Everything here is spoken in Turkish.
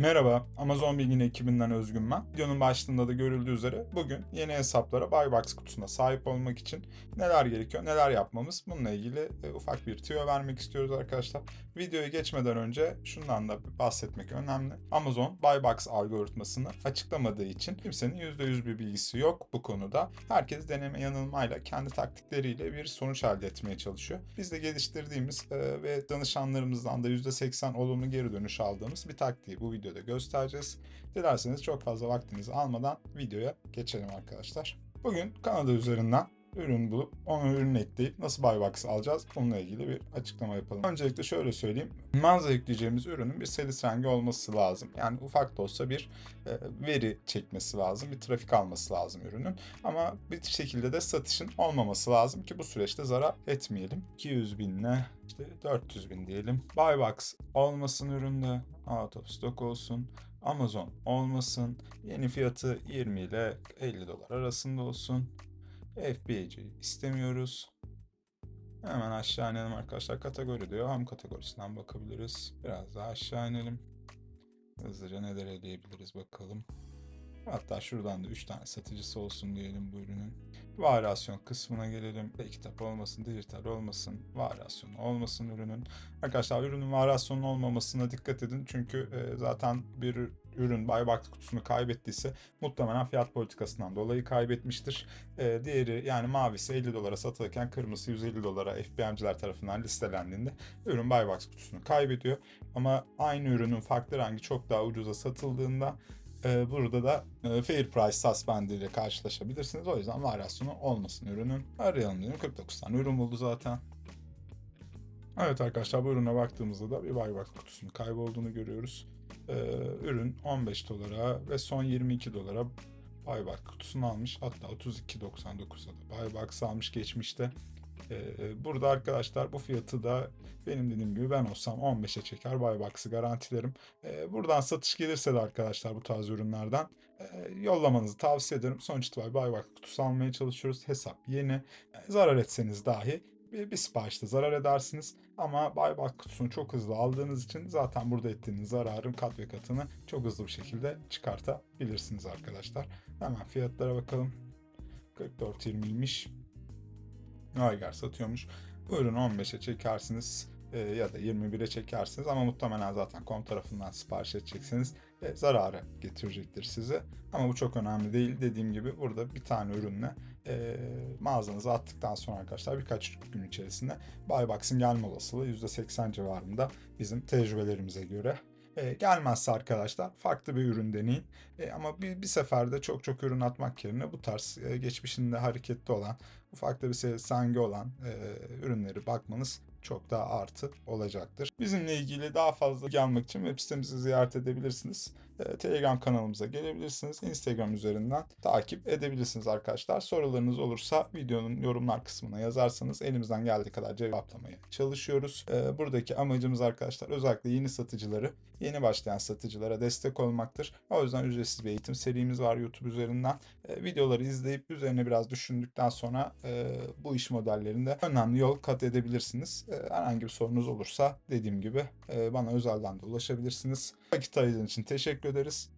Merhaba, Amazon Bilgin ekibinden Özgün ben. Videonun başlığında da görüldüğü üzere bugün yeni hesaplara Buybox kutusuna sahip olmak için neler gerekiyor, neler yapmamız bununla ilgili e, ufak bir tüyo vermek istiyoruz arkadaşlar. Videoya geçmeden önce şundan da bahsetmek önemli. Amazon Buybox algoritmasını açıklamadığı için kimsenin %100 bir bilgisi yok bu konuda. Herkes deneme yanılmayla kendi taktikleriyle bir sonuç elde etmeye çalışıyor. Biz de geliştirdiğimiz e, ve danışanlarımızdan da %80 olumlu geri dönüş aldığımız bir taktiği bu videoda göstereceğiz. Dilerseniz çok fazla vaktinizi almadan videoya geçelim arkadaşlar. Bugün Kanada üzerinden ürün bulup onu ürün ekleyip nasıl Buybox alacağız bununla ilgili bir açıklama yapalım. Öncelikle şöyle söyleyeyim. Mağaza ekleyeceğimiz ürünün bir selis rengi olması lazım. Yani ufak da olsa bir e, veri çekmesi lazım. Bir trafik alması lazım ürünün. Ama bir şekilde de satışın olmaması lazım ki bu süreçte zarar etmeyelim. 200 binle işte 400 bin diyelim. Buybox olmasın üründe. Out of stock olsun. Amazon olmasın. Yeni fiyatı 20 ile 50 dolar arasında olsun. FBA'ci istemiyoruz. Hemen aşağı inelim arkadaşlar. Kategori diyor. Ham kategorisinden bakabiliriz. Biraz daha aşağı inelim. Hızlıca neler eleyebiliriz bakalım. Hatta şuradan da 3 tane satıcısı olsun diyelim bu ürünün. Varyasyon kısmına gelelim. E-kitap olmasın, dijital olmasın, varyasyon olmasın ürünün. Arkadaşlar ürünün varyasyonun olmamasına dikkat edin. Çünkü e, zaten bir ürün Buybox kutusunu kaybettiyse muhtemelen fiyat politikasından dolayı kaybetmiştir. E, diğeri yani mavisi 50 dolara satılırken kırmızısı 150 dolara FBM'ciler tarafından listelendiğinde ürün Buybox kutusunu kaybediyor. Ama aynı ürünün farklı rengi çok daha ucuza satıldığında e, burada da e, Fair Price Suspend ile karşılaşabilirsiniz. O yüzden varyasyonu olmasın ürünün. Arayalım dedim. 49 tane ürün buldu zaten. Evet arkadaşlar bu ürüne baktığımızda da bir Buybox kutusunun kaybolduğunu görüyoruz. Ee, ürün 15 dolara ve son 22 dolara Buybox kutusunu almış. Hatta 32.99'a da Buybox almış geçmişte. Ee, burada arkadaşlar bu fiyatı da benim dediğim gibi ben olsam 15'e çeker Buybox'ı garantilerim. Ee, buradan satış gelirse de arkadaşlar bu tarz ürünlerden e, yollamanızı tavsiye ederim. Sonuç itibariyle Buybox kutusu almaya çalışıyoruz. Hesap yeni. E, zarar etseniz dahi bir, bir siparişte zarar edersiniz. Ama Buyback kutusunu çok hızlı aldığınız için zaten burada ettiğiniz zararın kat ve katını çok hızlı bir şekilde çıkartabilirsiniz arkadaşlar. Hemen fiyatlara bakalım. 44.20'ymiş. Aygar satıyormuş. Ürünü 15'e çekersiniz e, ya da 21'e çekersiniz ama muhtemelen zaten kom tarafından sipariş edeceksiniz. E, zararı getirecektir size. Ama bu çok önemli değil. Dediğim gibi burada bir tane ürünle e, mağazanıza attıktan sonra arkadaşlar birkaç gün içerisinde Buybox'ın gelme olasılığı %80 civarında bizim tecrübelerimize göre. E, gelmezse arkadaşlar farklı bir ürün deneyin. E, ama bir, bir seferde çok çok ürün atmak yerine bu tarz e, geçmişinde hareketli olan, ufak da bir sengi olan e, ürünleri bakmanız çok daha artı olacaktır. Bizimle ilgili daha fazla bilgi almak için web sitemizi ziyaret edebilirsiniz. E, Telegram kanalımıza gelebilirsiniz. Instagram üzerinden takip edebilirsiniz arkadaşlar. Sorularınız olursa videonun yorumlar kısmına yazarsanız elimizden geldiği kadar cevaplamaya çalışıyoruz. E, buradaki amacımız arkadaşlar özellikle yeni satıcıları, yeni başlayan satıcılara destek olmaktır. O yüzden ücretsiz bir eğitim serimiz var YouTube üzerinden. E, videoları izleyip üzerine biraz düşündükten sonra e, bu iş modellerinde önemli yol kat edebilirsiniz. E, herhangi bir sorunuz olursa dediğim gibi e, bana özelden de ulaşabilirsiniz. Vakit ayırdığınız için teşekkür ederiz.